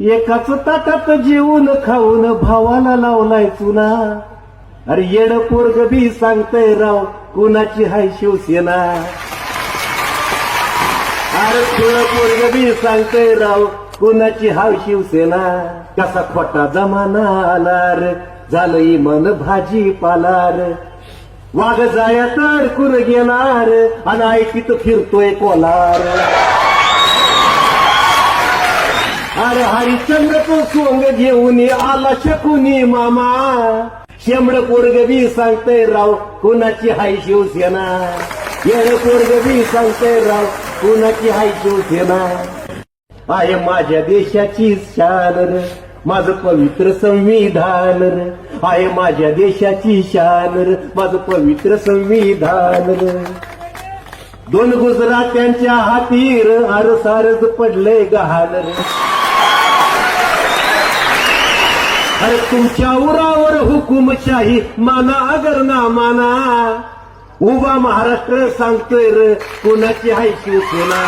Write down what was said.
एकाच ताटात जेवून खाऊन भावाला लावलाय चुना. अरे येड पोरग बी सांगतय राव कुणाची हाय शिवसेना? अरे थोडं पोरग बी सांगतय राव कुणाची हाय शिवसेना? कसा खोटा जमाना आलार झालंय मन भाजी पालार. वाघ जाया तर कुर गेणार? आणि ऐकीत फिरतोय कोलार अरे हरिश्चंद्र तो सोंग घेऊन आला शकुनी मामा. शेंबड पोरग बी सांगतय राव कुणाची हाय शिवसेना? येळ पोरग बी सांगतय राव कुणाची हाय शिवसेना? आहे माझ्या देशाची शान र माझं पवित्र संविधान र. आहे माझ्या देशाची शान र माझं पवित्र संविधान र. दोन गुजरात्यांच्या हातीर अरसारच पडलंय गहान रे अरे तुमच्या उरावर हुकुमशाही माना अगर ना माना. उभा महाराष्ट्र सांगतोय र कोणाची हाय शिवसेना